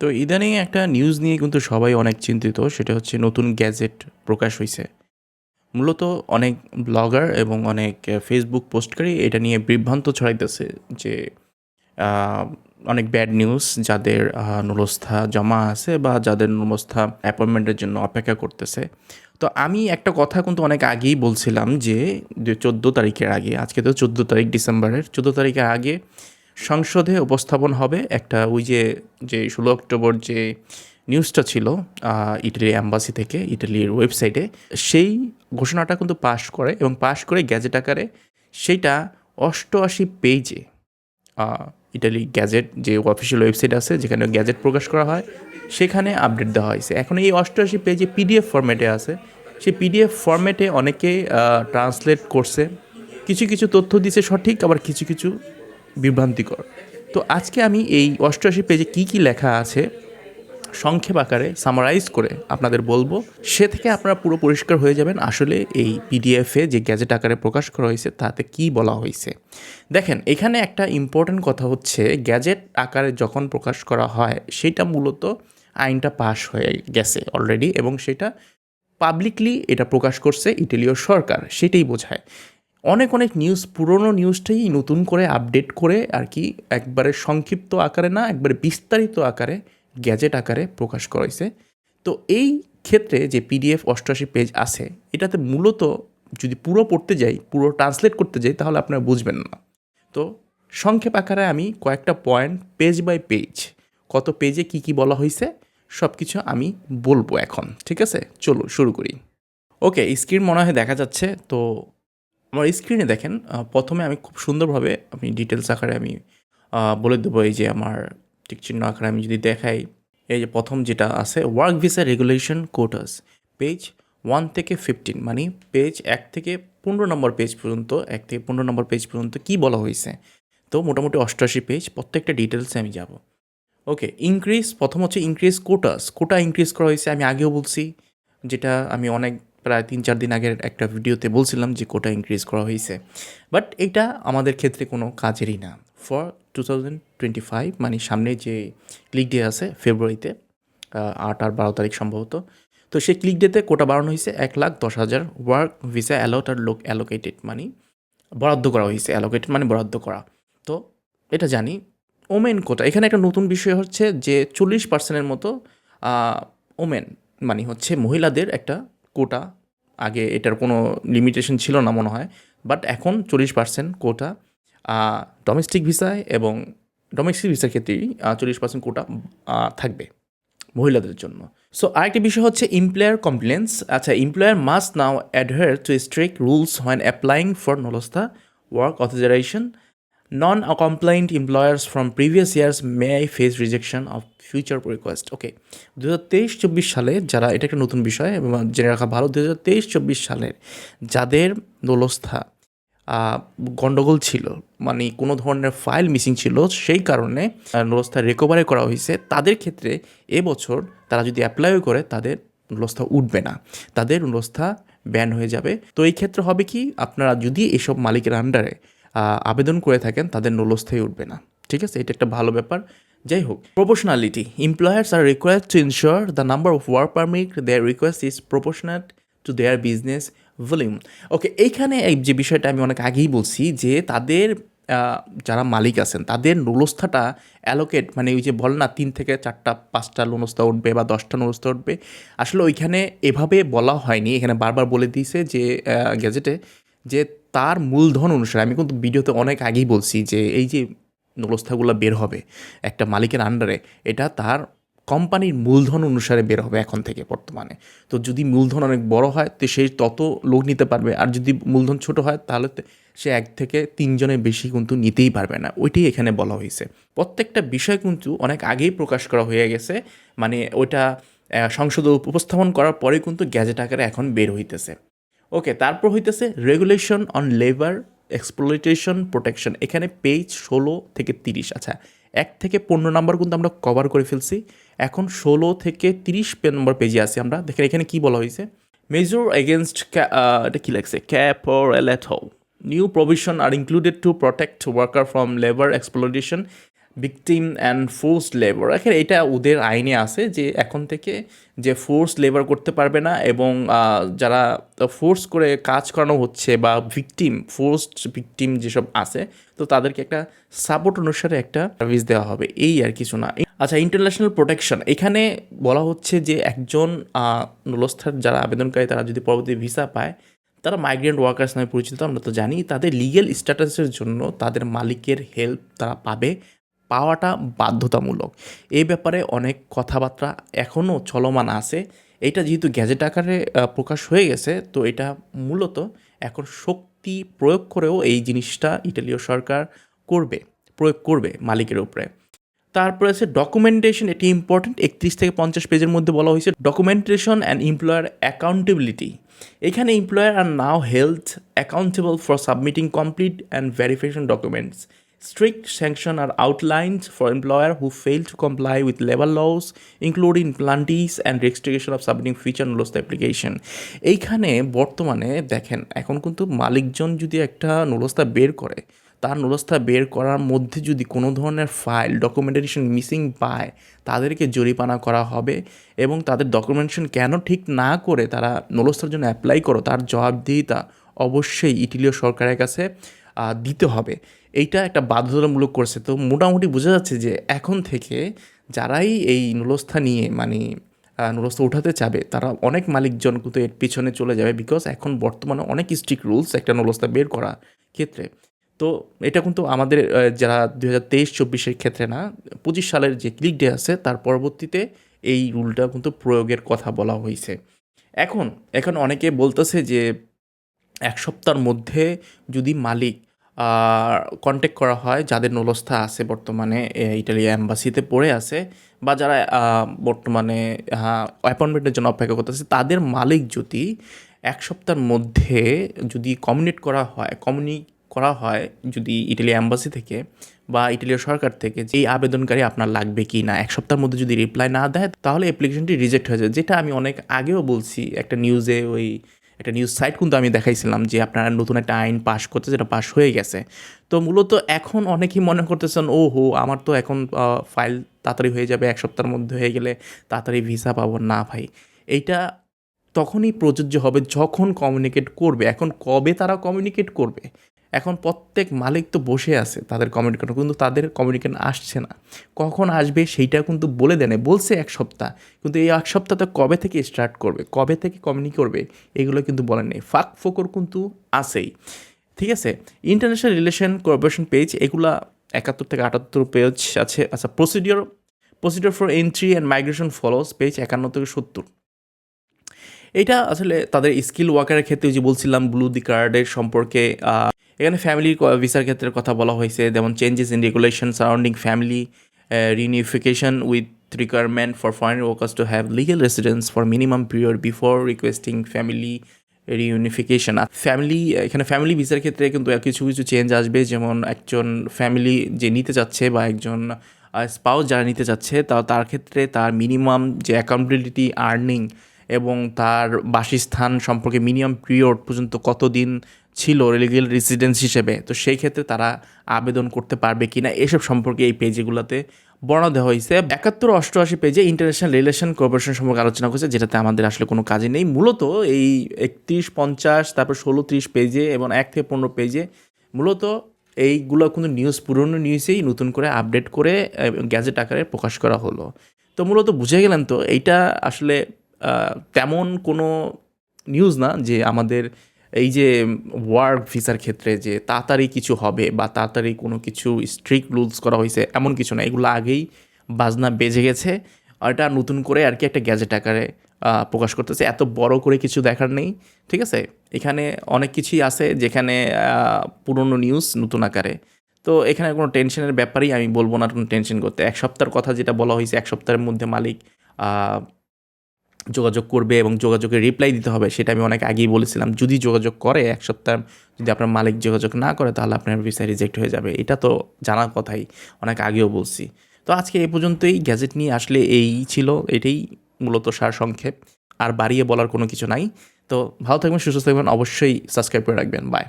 তো ইদানিং একটা নিউজ নিয়ে কিন্তু সবাই অনেক চিন্তিত, সেটা হচ্ছে নতুন গ্যাজেট প্রকাশ হয়েছে মূলত অনেক ব্লগার এবং অনেক ফেসবুক পোস্টকারী এটা নিয়ে বিভ্রান্ত ছড়াইতেছে যে অনেক ব্যাড নিউজ যাদের নুরস্থা জমা আছে বা যাদের নুরস্থা অ্যাপয়েন্টমেন্টের জন্য অপেক্ষা করতেছে। তো আমি একটা কথা কিন্তু অনেক আগেই বলছিলাম যে চোদ্দ তারিখের আগে, আজকে তো চোদ্দ তারিখ ডিসেম্বরের, চোদ্দ তারিখের আগে সংসদে উপস্থাপন হবে একটা ওই যে যে ষোলো অক্টোবর যে নিউজটা ছিল ইটালির অ্যাম্বাসি থেকে, ইটালির ওয়েবসাইটে, সেই ঘোষণাটা কিন্তু পাশ করে এবং পাশ করে গ্যাজেট আকারে সেইটা অষ্টআশি পেজে ইটালি গ্যাজেট যে অফিসিয়াল ওয়েবসাইট আছে যেখানে গ্যাজেট প্রকাশ করা হয়, সেখানে আপডেট দেওয়া হয়েছে। এখন এই অষ্টআশি পেজে পিডিএফ ফরম্যাটে আছে। সেই পিডিএফ ফরম্যাটে অনেকে ট্রান্সলেট করছে। কিছু কিছু তথ্য দিছে সঠিক, আবার কিছু কিছু বিভ্রান্তিকর। তো আজকে আমি এই অষ্টআশি পেজে কি কি লেখা আছে সংক্ষেপ আকারে সামারাইজ করে আপনাদের বলব। সে থেকে আপনারা পুরো পরিষ্কার হয়ে যাবেন আসলে এই পিডিএফে যে গ্যাজেট আকারে প্রকাশ করা হয়েছে, তাতে কি বলা হয়েছে। দেখেন, এখানে একটা ইম্পর্ট্যান্ট কথা হচ্ছে, গ্যাজেট আকারে যখন প্রকাশ করা হয়, সেটা মূলত আইনটা পাশ হয়ে গেছে অলরেডি এবং সেটা পাবলিকলি এটা প্রকাশ করছে ইটালীয় সরকার, সেটাই বোঝায়। অনেক অনেক নিউজ পুরনো নিউজটাই নতুন করে আপডেট করে আর কি একবারে সংক্ষিপ্ত আকারে না, একবারে বিস্তারিত আকারে গ্যাজেট আকারে প্রকাশ করা হয়েছে তো এই ক্ষেত্রে যে পিডিএফ অষ্টআশি পেজ আছে, এটাতে মূলত যদি পুরো পড়তে যাই, পুরো ট্রান্সলেট করতে যাই, তাহলে আপনারা বুঝবেন না। তো সংক্ষেপ আকারে আমি কয়েকটা পয়েন্ট পেজ বাই পেজ কত পেজে কি কি বলা হয়েছে সব কিছু আমি বলব এখন, ঠিক আছে? চলো শুরু করি। ওকে স্ক্রিন মনে হয় দেখা যাচ্ছে, তো আমার স্ক্রিনে দেখেন প্রথমে আমি খুব সুন্দরভাবে আমি ডিটেলস আকারে আমি বলে দেবো এই যে আমার চিহ্ন আকারে আমি যদি দেখাই, এই যে প্রথম যেটা আছে work visa regulation quotas page one থেকে ফিফটিন মানে পেজ এক থেকে পনেরো নম্বর পেজ পর্যন্ত, এক থেকে পনেরো নম্বর পেজ পর্যন্ত কি বলা হয়েছে? তো মোটামুটি অষ্টআশি পেজ প্রত্যেকটা ডিটেলসে আমি যাব। ওকে ইনক্রিজ প্রথম হচ্ছে ইনক্রিজ কোটাস কোটা ইনক্রিজ করা হয়েছে, আমি আগেও বলছি, যেটা আমি অনেক প্রায় তিন চার দিন আগের একটা ভিডিওতে বলছিলাম যে কোটা ইনক্রিজ করা হয়েছে। বাট এটা আমাদের ক্ষেত্রে কোনো কাজেরই না। For two thousand twenty five মানে সামনে যে ক্লিক ডে আছে ফেব্রুয়ারিতে আট আর বারো তারিখ সম্ভবত, তো সেই ক্লিক ডেতে কোটা বাড়ানো হয়েছে এক লাখ দশ হাজার ওয়ার্ক ভিসা অ্যালাউট আর লোক অ্যালোকেটেড মানে বরাদ্দ করা হয়েছে অ্যালোকেটেড মানে বরাদ্দ করা। তো এটা জানি, ওমেন কোটা, এখানে একটা নতুন বিষয় হচ্ছে যে চল্লিশ পার্সেন্টের মতো ওমেন মানে হচ্ছে মহিলাদের একটা কোটা, আগে এটার কোনো লিমিটেশন ছিল না মনে হয় বাট এখন চল্লিশ পার্সেন্ট কোটা ডোমেস্টিক ভিসায় এবং ডোমেস্টিক ভিসার ক্ষেত্রেই চল্লিশ পার্সেন্ট কোটা থাকবে মহিলাদের জন্য। সো আরেকটি বিষয় হচ্ছে এমপ্লয়ার কমপ্লেন্স আচ্ছা employer must now adhere to strict rules when applying for নলস্থা work authorization compliant employers from previous years may I face rejection of future request okay দু হাজার তেইশ চব্বিশ সালে যারা এটা একটা নতুন বিষয় এবং জেনে রাখা ভালো দু হাজার তেইশ চব্বিশ সালের যাদের দোলস্থা আহ, গন্ডগোল ছিল মানে কোনো ধরনের ফাইল মিসিং ছিল সেই কারণে নলস্থা রিকভারি করা হয়েছে তাদের ক্ষেত্রে এবছর তারা যদি অ্যাপ্লাইও করে তাদের নলস্থা উঠবে না। তাদের নলস্থা ব্যান হয়ে যাবে। তো এই ক্ষেত্রে হবে কি আপনারা যদি এসব মালিকের আন্ডারে আবেদন করে থাকেন, তাদের নলস্থায় উঠবে না। ঠিক আছে? এটা একটা ভালো ব্যাপার। যাই হোক proportionality employers are required to ensure the number of work permit their request is proportional to their business volume okay এইখানে এই যে বিষয়টা আমি অনেক আগেই বলছি যে তাদের যারা মালিক আছেন, তাদের নুলস্থাটা অ্যালোকেট মানে ওই যে বল না, তিন থেকে চারটা, পাঁচটা নুলস্থা উঠবে বা দশটা নুলস্থা উঠবে। আসলে ওইখানে এভাবে বলা হয়নি। এখানে বারবার বলে দিয়েছে যে গ্যাজেটে যে তার মূলধন অনুসারে, আমি কিন্তু ভিডিওতে অনেক আগেই বলছি যে এই যে নলস্থাগুলো বের হবে, একটা মালিকের আন্ডারে এটা তার কোম্পানির মূলধন অনুসারে বের হবে এখন থেকে বর্তমানে। তো যদি মূলধন অনেক বড় হয়, তো সে তত লোক নিতে পারবে। আর যদি মূলধন ছোট হয়, তাহলে সে এক থেকে তিনজনের বেশি কিন্তু নিতেই পারবে না। ওইটাই এখানে বলা হয়েছে। প্রত্যেকটা বিষয় কিন্তু অনেক আগেই প্রকাশ করা হয়ে গেছে। মানে ওইটা সংসদে উপস্থাপন করার পরে কিন্তু গ্যাজেট আকারে এখন বের হইতেছে। ওকে তারপর হইতেছে regulation on labour exploitation protection এখানে পেজ ষোলো থেকে তিরিশ আচ্ছা এক থেকে পনেরো নাম্বার কিন্তু আমরা কভার করে ফেলছি। এখন ষোলো থেকে তিরিশ নম্বর পেজে আছি আমরা। দেখেন এখানে কি বলা হয়েছে? মেজর এগেনস্ট এটা কি লাগছে? Cap or এলেথো new provision are included to protect worker from labour exploitation victim and force labour এখানে এটা ওদের আইনে আছে যে এখন থেকে যে ফোর্স লেবার করতে পারবে না এবং যারা ফোর্স করে কাজ করানো হচ্ছে বা ভিকটিম ফোর্সড ভিকটিম যেসব আছে, তো তাদেরকে একটা সাপোর্ট অনুসারে একটা সার্ভিস দেওয়া হবে। এই আর কিছু না। আচ্ছা ইন্টারন্যাশনাল প্রোটেকশন এখানে বলা হচ্ছে যে একজন নলস্থার যারা আবেদনকারী, তারা যদি পরবর্তী ভিসা পায়, তারা মাইগ্রেন্ট ওয়ার্কার্স নামে পরিচিত, আমরা তো জানি, তাদের লিগেল স্ট্যাটাসের জন্য তাদের মালিকের হেল্প তারা পাবে। পাওয়াটা বাধ্যতামূলক। এই ব্যাপারে অনেক কথাবার্তা এখনও চলমান আছে। এটা যেহেতু গ্যাজেট আকারে প্রকাশ হয়ে গেছে, তো এটা মূলত এখন শক্তি প্রয়োগ করেও এই জিনিসটা ইটালীয় সরকার করবে, প্রয়োগ করবে মালিকের উপরে। তারপরে আছে ডকুমেন্টেশন এটি ইম্পর্টেন্ট একত্রিশ থেকে পঞ্চাশ পেজের মধ্যে বলা হয়েছে ডকুমেন্টেশন অ্যান্ড এমপ্লয়ার অ্যাকাউন্টেবিলিটি এখানে employer are now held accountable for submitting complete and verification documents strict sanction are outlined for employer who fail to comply with labor laws, including penalties and restriction of submitting feature lost application. এইখানে বর্তমানে দেখেন, এখন কিন্তু মালিকজন যদি একটা নুলস্তা বের করে, তার নুলস্তা বের করার মধ্যে যদি কোনো ধরনের ফাইল ডকুমেন্টেশন মিসিং পায়, তাদেরকে জরিমানা করা হবে এবং তাদের ডকুমেন্টেশন কেন ঠিক না করে তারা নুলস্তার জন্য অ্যাপ্লাই করো, তার জবাবদিহিতা অবশ্যই ইটালীয় সরকারের কাছে। দিতে হবে। এইটা একটা বাধ্যতামূলক করছে। তো মোটামুটি বোঝা যাচ্ছে যে এখন থেকে যারাই এই নুলস্থা নিয়ে মানে আহ, নুলস্থা উঠাতে চাবে তারা অনেক মালিকজন কিন্তু এর পিছনে চলে যাবে বিকজ এখন বর্তমানে অনেক স্ট্রিক্ট রুলস একটা নুলস্থা বের করার ক্ষেত্রে। তো এটা কিন্তু আমাদের যারা দু হাজার তেইশ চব্বিশের ক্ষেত্রে না পঁচিশ সালের যে ক্লিক ডে আছে তার পরবর্তীতে এই রুলটা কিন্তু প্রয়োগের কথা বলা হয়েছে। এখন এখন অনেকে বলতেছে যে এক সপ্তাহের মধ্যে যদি মালিক কন্ট্যাক্ট করা হয় যাদের নলস্থা আছে বর্তমানে এ, ইটালিয়া অ্যাম্বাসিতে পড়ে আছে বা যারা বর্তমানে অ্যাপয়েন্টমেন্টের জন্য অপেক্ষা করতেছে তাদের মালিক যদি এক সপ্তাহের মধ্যে যদি কমিউনিট করা হয় কমিউনিক করা হয় যদি ইটালি অ্যাম্বাসি থেকে বা ইটালীয় সরকার থেকে যে আবেদনকারী আপনার লাগবে কি না এক সপ্তাহের মধ্যে যদি রিপ্লাই না দেয় তাহলে অ্যাপ্লিকেশনটি রিজেক্ট হয়ে যায়। যেটা আমি অনেক আগেও বলছি একটা নিউজে ওই একটা নিউজ সাইট কিন্তু আমি দেখাইছিলাম যে আপনারা নতুন একটা আইন পাশ করতে যেটা পাশ হয়ে গেছে। তো মূলত এখন অনেকেই মনে করতেছেন ও হো আমার তো এখন ফাইল তাড়াতাড়ি হয়ে যাবে, এক সপ্তাহের মধ্যে হয়ে গেলে তাড়াতাড়ি ভিসা পাবো। না ভাই, এইটা তখনই প্রযোজ্য হবে যখন কমিউনিকেট করবে। এখন কবে তারা কমিউনিকেট করবে? এখন প্রত্যেক মালিক তো বসে আছে তাদের কমিউনিকেট কিন্তু তাদের কমিউনিকেট আসছে না। কখন আসবে সেইটা কিন্তু বলে দেয়। বলছে এক সপ্তাহ, কিন্তু এই এক সপ্তাহটা কবে থেকে স্টার্ট করবে, কবে থেকে কমিউনিকেট করবে, এগুলো কিন্তু বলেন নেই। ফাঁক ফোকর কিন্তু আছেই। ঠিক আছে? ইন্টারন্যাশনাল রিলেশন কর্পোরেশন পেজ এগুলা একাত্তর থেকে আটাত্তর পেজ আছে। আচ্ছা procedure procedure for entry and migration follows page একান্ন থেকে সত্তর। এটা আসলে তাদের স্কিল ওয়ার্কারের ক্ষেত্রে যে বলছিলাম ব্লু দি কার্ডের সম্পর্কে এখানে ফ্যামিলি ভিসার ক্ষেত্রে কথা বলা হয়েছে, যেমন changes in regulation surrounding family reunification with requirement for foreign workers to have legal residence for minimum period before requesting family reunification family এখানে ফ্যামিলি ভিসার ক্ষেত্রে কিন্তু কিছু কিছু চেঞ্জ আসবে, যেমন একজন ফ্যামিলি যে নিতে চাচ্ছে বা একজন স্পাউস যারা নিতে চাচ্ছে, তা, তার ক্ষেত্রে তার মিনিমাম যে অ্যাকাউন্টেবিলিটি আর্নিং এবং তার বাসস্থান সম্পর্কে মিনিমাম পিরিয়ড পর্যন্ত কতদিন ছিল লিগেল রেসিডেন্স হিসেবে, তো সেই ক্ষেত্রে তারা আবেদন করতে পারবে কি না এসব সম্পর্কে এই পেজগুলোতে বর্ণনা দেওয়া হয়েছে। একাত্তর অষ্টআশি পেজে ইন্টারন্যাশনাল রিলেশন কর্পোরেশন সম্পর্কে আলোচনা করেছে, যেটাতে আমাদের আসলে কোনো কাজে নেই। মূলত এই একত্রিশ, পঞ্চাশ, তারপর ষোলো, ত্রিশ পেজে এবং এক থেকে পনেরো পেজে মূলত এইগুলো কিন্তু নিউজ, পুরনো নিউজেই নতুন করে আপডেট করে গ্যাজেট আকারে প্রকাশ করা হলো। তো মূলত বুঝে গেলেন তো, এইটা আসলে তেমন কোনো নিউজ না যে আমাদের এই যে ওয়ার্ক ভিসার ক্ষেত্রে যে তাড়াতাড়ি কিছু হবে বা তাড়াতাড়ি কোনো কিছু স্ট্রিক্ট রুলস করা হয়েছে, এমন কিছু না। এগুলো আগেই বাজনা বেজে গেছে। আর এটা নতুন করে আর কি একটা গ্যাজেট আকারে প্রকাশ করতেছে। এত বড় করে কিছু দেখার নেই, ঠিক আছে? এখানে অনেক কিছুই আছে যেখানে পুরনো নিউজ নতুন আকারে। তো এখানে কোনো টেনশনের ব্যাপারেই আমি বলব না, কোনো টেনশন করতে। এক সপ্তাহের কথা যেটা বলা হয়েছে, এক সপ্তাহের মধ্যে মালিক যোগাযোগ করবে এবং যোগাযোগের রিপ্লাই দিতে হবে, সেটা আমি অনেক আগেই বলেছিলাম। যদি যোগাযোগ করে এক সপ্তাহ, যদি আপনার মালিক যোগাযোগ না করে, তাহলে আপনার ভিসা রিজেক্ট হয়ে যাবে। এটা তো জানার কথাই, অনেক আগেও বলছি। তো আজকে এই পর্যন্তই গ্যাজেট নিয়ে আসলে এই ছিল, এটাই মূলত সার সংক্ষেপ। আর বাড়িয়ে বলার কোনো কিছু নাই। তো ভালো থাকবেন, সুস্থ থাকবেন, অবশ্যই সাবস্ক্রাইব করে রাখবেন। বাই